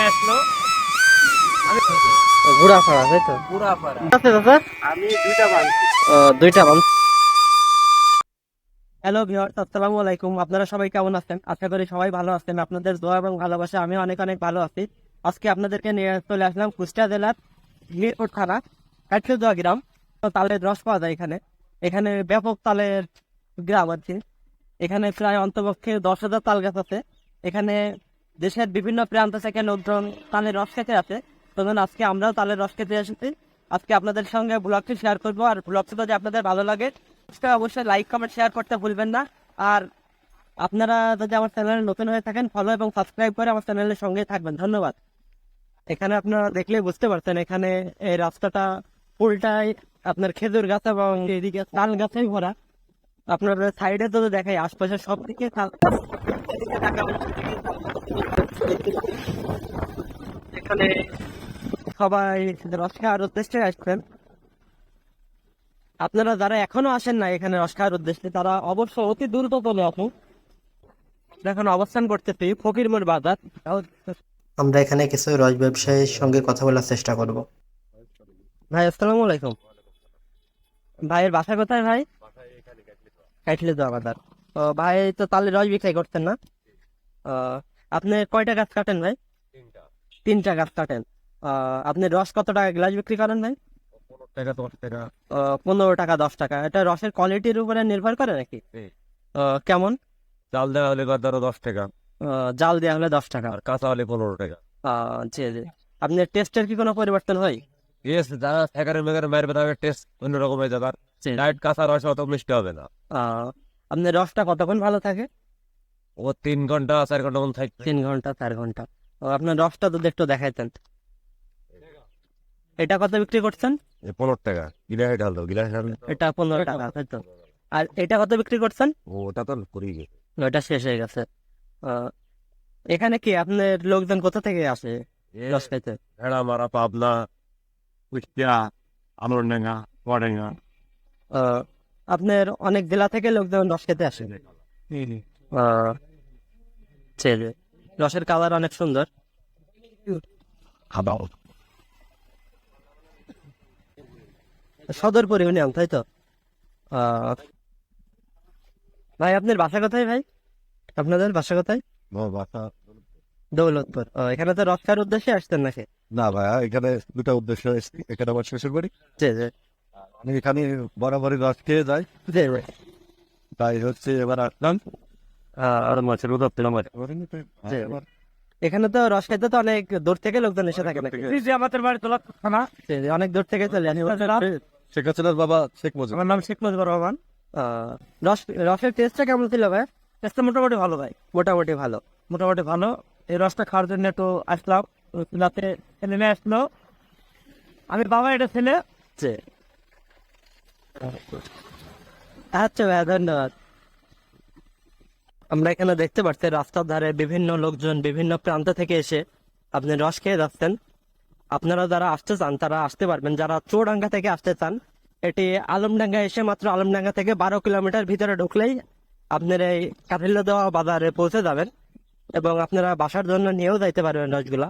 নেমে আসলো। ঘোড়া তাই তো? পুরা আছে দাদা? আমি দুইটা বানছি। দুইটা বাম হ্যালো ভিউয়ার্স আসসালামু আলাইকুম। আপনারা সবাই কেমন আছেন? আশা করি সবাই ভালো আছেন। আপনাদের দোয়া এবং ভালোবাসা আমি অনেক অনেক ভালো আছি। আজকে আপনাদেরকে নিয়ে চলে আসলাম কুষ্টিয়া জেলার মিরপুর থানা কাঠিদোয়া গ্রাম। তো তালের রস পাওয়া যায় এখানে। এখানে ব্যাপক তালের গ্রাম আছে। এখানে প্রায় অন্তপক্ষে দশ হাজার তাল গাছ আছে। এখানে দেশের বিভিন্ন প্রান্ত থেকে লোকজন তালের রস খেতে আছে তখন আজকে আমরাও তালের রস খেতে এসেছি। আজকে আপনাদের সঙ্গে ব্লগটি শেয়ার করব। আর ব্লগটি যদি আপনাদের ভালো লাগে অবশ্যই লাইক কমেন্ট শেয়ার করতে ভুলবেন না। আর আপনারা যদি আমার চ্যানেলে নতুন হয়ে থাকেন ফলো এবং সাবস্ক্রাইব করে আমার চ্যানেলের সঙ্গে থাকবেন। ধন্যবাদ। এখানে আপনারা দেখলে বুঝতে পারছেন, এখানে এই রাস্তাটা পুরোটাই আপনার খেজুর গাছ এবং এদিকে তাল গাছেই ভরা। আপনার সাইডে যদি দেখাই আশপাশে সব দিকে এখানে সবাই রস খাওয়ার উদ্দেশ্যে আসবেন। আপনারা যারা এখনও আসেন না এখানে রস খাওয়ার উদ্দেশ্যে তারা অবশ্য অতি দ্রুত চলে আসুন। এখন অবস্থান করতেছি ফকিরমোড় বাজার। আমরা এখানে কিছু রস ব্যবসায়ীর সঙ্গে কথা বলার চেষ্টা করব। ভাই আসসালামু আলাইকুম। ভাইয়ের বাসা কোথায় ভাই? কাইটলে দেওয়া বাজার ভাই তো তাহলে রস বিক্রি করতেন না? আপনি কয়টা গাছ কাটেন ভাই? তিনটা। গাছ কাটেন। আপনি রস কত টাকা গ্লাস বিক্রি করেন ভাই? টাকা দশ টাকা। পনেরো টাকা দশ টাকা। এটা রসের কোয়ালিটির উপরে নির্ভর করে নাকি। কেমন? জাল দেওয়া হলে ধরো দশ টাকা। জাল দেওয়া হলে দশ টাকা। আর কাঁচা হলে পনেরো টাকা। জি জি। আপনার টেস্টের কি কোনো পরিবর্তন হয়? ইয়েস যারা মারবে তাদের টেস্ট অন্যরকম হয়ে যাবে। ডাইট কাঁচা রস অত মিষ্টি হবে না। আপনার রসটা কতক্ষণ ভালো থাকে? ও তিন ঘণ্টা চার ঘণ্টা মতো থাকবে। তিন ঘণ্টা চার ঘণ্টা। ও আপনার রসটা যদি একটু দেখাইতেন। এটা কত বিক্রি করছেন? পনেরো টাকা। গিলাস ঢালতো গিলাস ঢাললে এটা পনেরো টাকা তাই তো? আর এটা কত বিক্রি করছেন? ও ওটা তো করি গেছে ওটা শেষ হয়ে গেছে। এখানে কি আপনার লোকজন কোথা থেকে আসে? রস খাইতে। ভেড়া মারা পাবনা কুষ্টিয়া আমরডাঙ্গা পড়াঙ্গা ও, আপনার অনেক জেলা থেকে লোকজন রস খেতে আসে। রসের কালার অনেক সুন্দর। সদরপুর ইউনিয়ন তাই তো? আহ, ভাই আপনার বাসা কোথায় ভাই? আপনাদের বাসা কোথায়? বাসা। দৌলতপুর। এখানে তো রক্ষার উদ্দেশ্যে আসতেন নাকি? না ভাইয়া এখানে দুটা উদ্দেশ্য এসেছি এখানে আমার শ্বশুর বাড়ি আমি এখানে বরাবরই রস খেয়ে যাই। তাই হচ্ছে এবার আসলাম আর। মাছের উদার দিলাম এখানে তো রস খাইতে তো অনেক দূর থেকে লোকজন এসে থাকে যে আমাদের বাড়ি তোলা থানা অনেক দূর থেকে চলে আসে। শেখ হাসিনার বাবা শেখ মুজিব। আমার নাম শেখ মুজিবুর রহমান। আহ, রস রসের টেস্টটা কেমন ছিল ভাই? টেস্টটা মোটামুটি ভালো ভাই। মোটামুটি ভালো। মোটামুটি ভালো। এই রসটা খাওয়ার জন্য একটু আসলাম। রাতে নেমে আসলো। আমি বাবা এটা ছেলে। আচ্ছা আমরা এখানে দেখতে পাচ্ছি রাস্তার ধারে বিভিন্ন লোকজন বিভিন্ন প্রান্ত থেকে এসে আপনি রস খেয়ে যাচ্ছেন। আপনারা যারা আসতে চান, তারা আসতে পারবেন। যারা চৌডাঙ্গা থেকে আসতে চান, এটি আলমডাঙ্গা এসে মাত্র আলমডাঙ্গা থেকে বারো কিলোমিটার ভিতরে ঢুকলেই আপনার এই কাঠিল্য দেওয়া বাজারে পৌঁছে যাবেন এবং আপনারা বাসার জন্য নিয়েও যাইতে পারবেন রসগুলা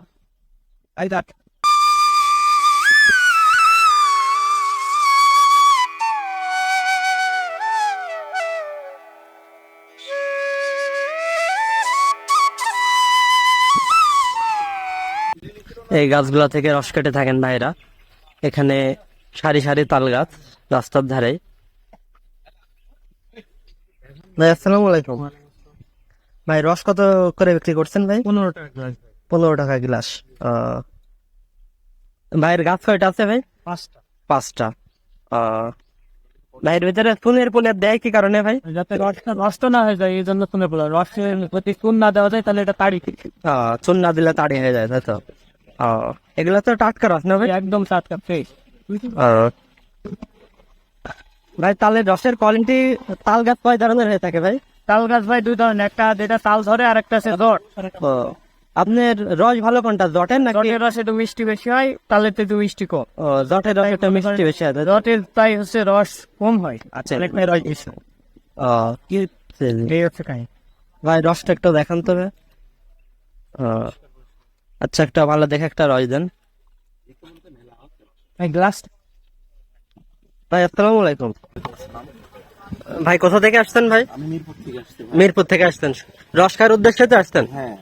এই গাছগুলা থেকে রস কেটে থাকেন ভাইরা। এখানে সারি সারি তাল গাছ রাস্তার ধারে। ভাই আসসালামু আলাইকুম। ভাই রস কত করে বিক্রি করছেন ভাই? পনেরো টাকা পনেরো টাকা গ্লাস ভাইয়ের গাছ কয়টা আছে ভাই? পাঁচটা। পাঁচটা। আহ, ভাইয়ের ভিতরে চুনের পুনের দেয় কি কারণে ভাই? যাতে রসটা নষ্ট না হয়ে যায় এই জন্য শুনে পড়ল রসের প্রতি চুন না দেওয়া যায় তাহলে এটা তাড়ি আহ, চুন না দিলে তাড়ি হয়ে যায় তাই তো? এগুলো তো টাটকা রস না ভাই? একদম টাটকা ফ্রেশ ভাই তালের রসের কোয়ালিটি তাল গাছ কয় ধরনের হয়ে থাকে ভাই? তাল গাছ ভাই দুই ধরনের একটা যেটা তাল ধরে আর একটা আছে জট। ও, আপনার রস ভালো কোনটা জটের নাকি? জটের রস একটু মিষ্টি বেশি হয় থেকে একটু মিষ্টি কম। জটের রস একটু মিষ্টি বেশি আছে জটের তাই হচ্ছে রস কম হয়। আচ্ছা অনেকটাই রস বেশি ও, কি হচ্ছে ভাই রসটা একটু দেখান তবে ও, আচ্ছা একটা ভালো দেখে একটা রস দেন। গ্লাস ভাই আসসালামু আলাইকুম। ভাই কোথা থেকে আসছেন ভাই? আমি মিরপুর থেকে আসছি মিরপুর থেকে আসতেন রস খাওয়ার উদ্দেশ্যে তো আসতেন হ্যাঁ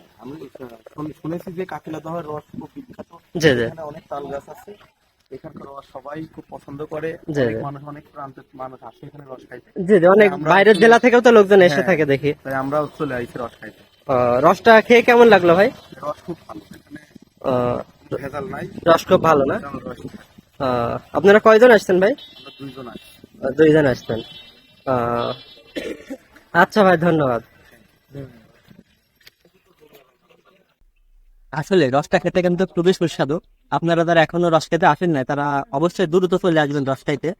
আমি শুনেছি যে কাকিলা দহের রস খুব বিখ্যাত। জি জি। অনেক তাল গাছ আছে। এখানকার রস সবাই খুব পছন্দ করে। অনেক মানুষ অনেক প্রান্তের মানুষ আসে এখানে রস খাইতে। জি জি অনেক বাইরের জেলা থেকেও তো লোকজন এসে হ্যাঁ। থাকে দেখি। তাই আমরাও চলে আইছি রস খাইতে। আহ, রসটা খেয়ে কেমন লাগল ভাই? রস খুব ভালো এখানে আহ, ভেজাল নাই রস খুব ভালো না? আপনারা কয়জন আসছেন ভাই? দুইজন আসছেন। আচ্ছা ভাই ধন্যবাদ। আসলে রসটা খেতে কিন্তু খুবই সুস্বাদু। আপনারা যারা এখনও রস খেতে আসেন নাই তারা অবশ্যই দ্রুত চলে আসবেন রস খাইতে।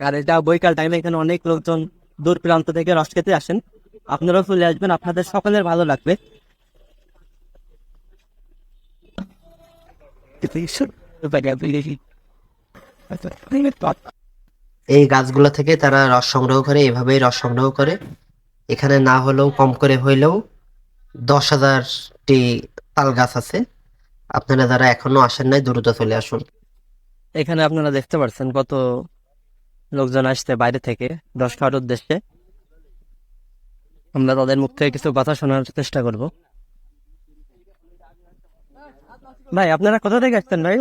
আর এটা বৈকাল টাইমে এখানে অনেক লোকজন দূর প্রান্ত থেকে রস খেতে আসেন। আপনারাও চলে আসবেন আপনাদের সকলের ভালো লাগবে। এই গাছগুলো থেকে তারা রস সংগ্রহ করে এভাবেই রস সংগ্রহ করে। এখানে না হলেও কম করে হইলেও দশ হাজারটি তাল গাছ আছে। আপনারা যারা এখনও আসেন নাই দ্রুত চলে আসুন। এখানে আপনারা দেখতে পাচ্ছেন কত লোকজন আসছে বাইরে থেকে রস খাওয়ার উদ্দেশ্যে। আমরা তাদের মুখ থেকে কিছু কথা শোনার চেষ্টা করব। ভাই আপনারা কোথা থেকে আসতেন ভাই?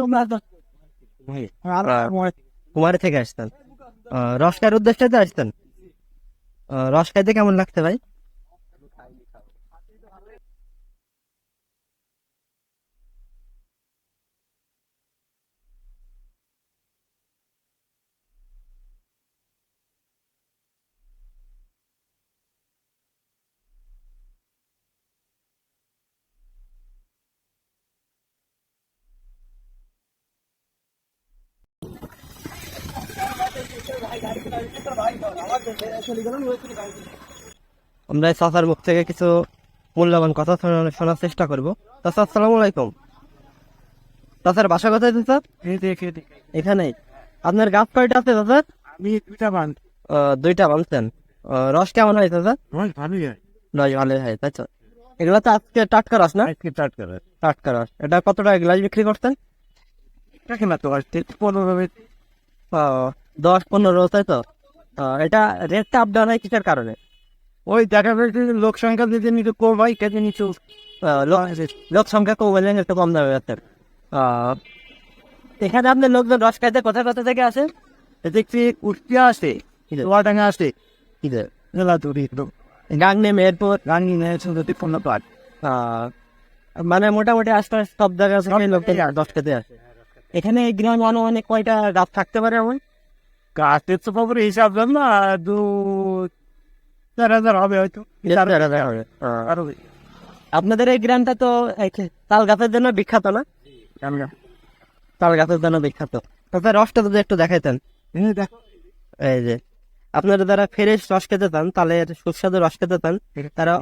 কুমারী থেকে আসতেন রসকার উদ্দেশ্যে আসতেন রসকাইতে রস খাইতে কেমন লাগছে ভাই? আমরা চাচার মুখ থেকে কিছু মূল্যবান কথা শোনার চেষ্টা করব। চাচা আসসালামু আলাইকুম। চাচার বাসা কোথায় চাচা? এখানেই। আপনার গাছ কয়টা আছে চাচা? আমি দুইটা আহ, দুইটা বানছেন। রস কেমন হয় চাচা? রস ভালোই হয়। রস ভালোই হয় তাই তো? এগুলো তো আজকে টাটকা রস না? আজকে স্টার্ট করে টাটকা রস। এটা কত টাকা গ্লাস বিক্রি করতেন দেখে না তো পনেরো দশ পনেরো তাই তো? এটা রেটটা আপ ডাউন হয় কিসের কারণে? ওই দেখা যাচ্ছে যে লোক সংখ্যা যদি নিচে কম হয় কেটে নিচু লোক- সংখ্যা কম হলে একটু কম দামে যাচ্ছে। এখানে আপনার লোকজন রস খাইতে কোথায় কোথা থেকে আসে? দেখছি কুষ্টিয়া আসে জেলা দূরি গাংনে মেহেরপুর? নেয় সুন্দরী পণ্য পাট মানে মোটামুটি আশপাশ সব জায়গা থেকে লোক দশ খেতে আসে। এখানে গ্রামে অনেক কয়টা গাছ থাকতে পারে এমন? তো খবর হিসাব জান না দু চার হাজার হবে হয়তো আহ, আরও আপনাদের এই গ্রামটা তো তাল গাছের জন্য বিখ্যাত না তাল গাছের জন্য বিখ্যাত তাতে রসটা যদি একটু দেখাইতেন এই যে আপনারা যারা ফ্রেশ রস খেতে চান তালের সুস্বাদু রস খেতে চান তারা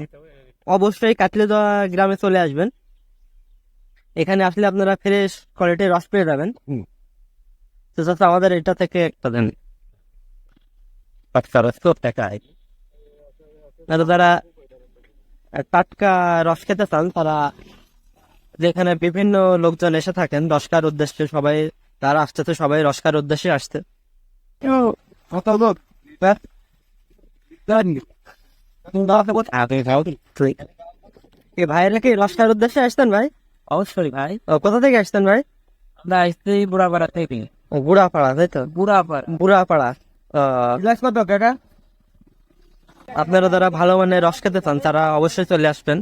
অবশ্যই কাটলে দেওয়া গ্রামে চলে আসবেন এখানে আসলে আপনারা ফ্রেশ কোয়ালিটির রস পেয়ে যাবেন। তো আমাদের এটা থেকে একটা দেন টাটকা রস আর যারা টাটকা রস খেতে চান তারা যেখানে বিভিন্ন লোকজন এসে থাকেন রসকার উদ্দেশ্যে সবাই তারা আসতে তো সবাই রসকার উদ্দেশ্যে আসতে ভাইয়েরা কি রসকার উদ্দেশ্যে আসতেন ভাই? অবশ্যই ভাই। কোথা থেকে আসতেন ভাই? আমরা আসছি বুড়াপাড়া থেকে। ও, বুড়াপাড়া তাই তো? বুড়াপাড়া। বুড়াপাড়া। কত কাকা? আপনারা যারা ভালো মানে রস খেতে চান তারা অবশ্যই চলে আসবেন।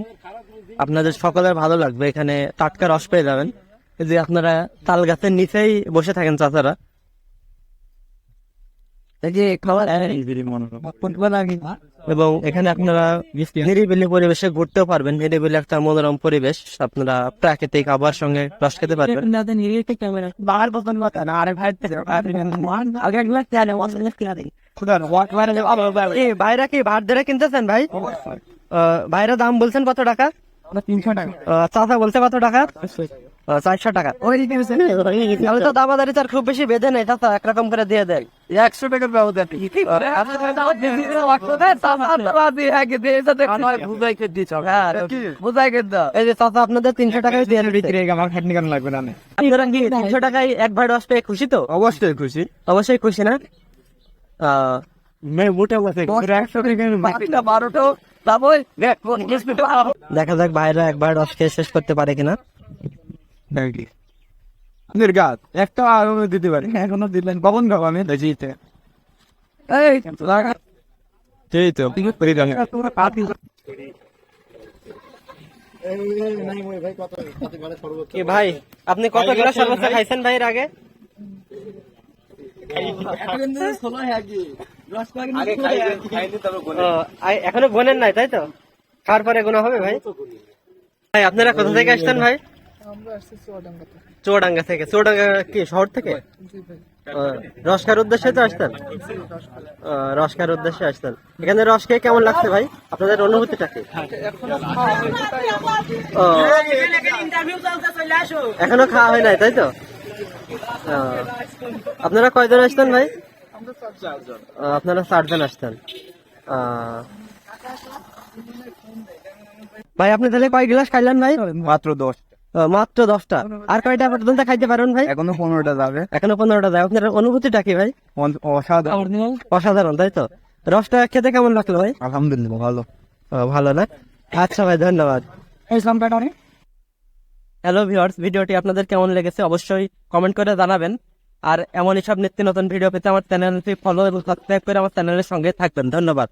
আপনাদের সকলের ভালো লাগবে এখানে টাটকা রস পেয়ে যাবেন। এই যে আপনারা তাল গাছের নিচেই বসে থাকেন চাচারা। এই যে খাবার এবং এখানে আপনারা নিরিবিলি পরিবেশে ঘুরতেও পারবেন। নিরিবিলি একটা মনোরম পরিবেশ। আপনারা প্রাকৃতিক আবহাওয়ার সঙ্গে রস খেতে পারবেন। ভাইরা কি ভাত ধরে কিনতেছেন ভাই? ভাইরা দাম বলছেন কত টাকা? তিনশো টাকা। চাচা বলছে কত টাকা? চারশো টাকা। আমি তো দামাদারি তার খুব বেশি বেঁধে নেই চাচা একরকম করে দিয়ে দেন। একশো টাকার ব্যবধান হ্যাঁ বুঝাইকে দাও। এই যে চাচা আপনাদের তিনশো টাকায় দিয়ে দিচ্ছে আমার খাটনি কেন লাগবে না? তিনশো টাকায় এক ভাই রস পেয়ে খুশি তো? অবশ্যই খুশি। অবশ্যই খুশি না? আহ, মোটামুটি একশো টাকা বারোটো দেখা যাক ভাইরা একবার রস খেয়ে শেষ করতে পারে কিনা। নির্গাত একটা আরও দিতে পারি। এখনও দিলেন। কখন খাব আমি? জিতে এই সেই তো কি ভাই আপনি কত গ্লাস সর্বোচ্চ খাইছেন ভাইয়ের আগে? এখনও গোনেন নাই তাই তো? খাওয়ার পরে গোনা হবে ভাই? ভাই আপনারা কোথা থেকে আসছেন ভাই? চুয়াডাঙ্গা থেকে। চুয়াডাঙ্গা কি শহর থেকে? রসকার উদ্দেশ্যে তো আসতেন? রসকার উদ্দেশ্যে আসতেন। এখানে রস খেয়ে কেমন লাগছে ভাই? আপনাদের অনুভূতিটা কি? ও, এখনও খাওয়া হয় নাই তাই তো? আপনারা কয়জন আসতেন ভাই? আপনারা চারজন আসতেন। ভাই আপনি তাহলে কয় গ্লাস খাইলেন ভাই? মাত্র দশ। মাত্র দশটা। আর কয়টা পর্যন্ত খাইতে পারেন ভাই? এখনও পনেরোটা যাবে। এখনও পনেরোটা যায়। আপনার অনুভূতিটা কি ভাই? অসাধারণ। অসাধারণ। তাই তো? রসটা খেতে কেমন লাগল ভাই? আলহামদুলিল্লাহ ভালো। ভালো না? আচ্ছা ভাই ধন্যবাদ। হ্যালো ভিউয়ার্স ভিডিওটি আপনাদের কেমন লেগেছে অবশ্যই কমেন্ট করে জানাবেন। আর এমনই সব নিত্য নতুন ভিডিও পেতে আমার চ্যানেলটি ফলো এবং সাবস্ক্রাইব করে আমার চ্যানেলের সঙ্গে থাকবেন। ধন্যবাদ।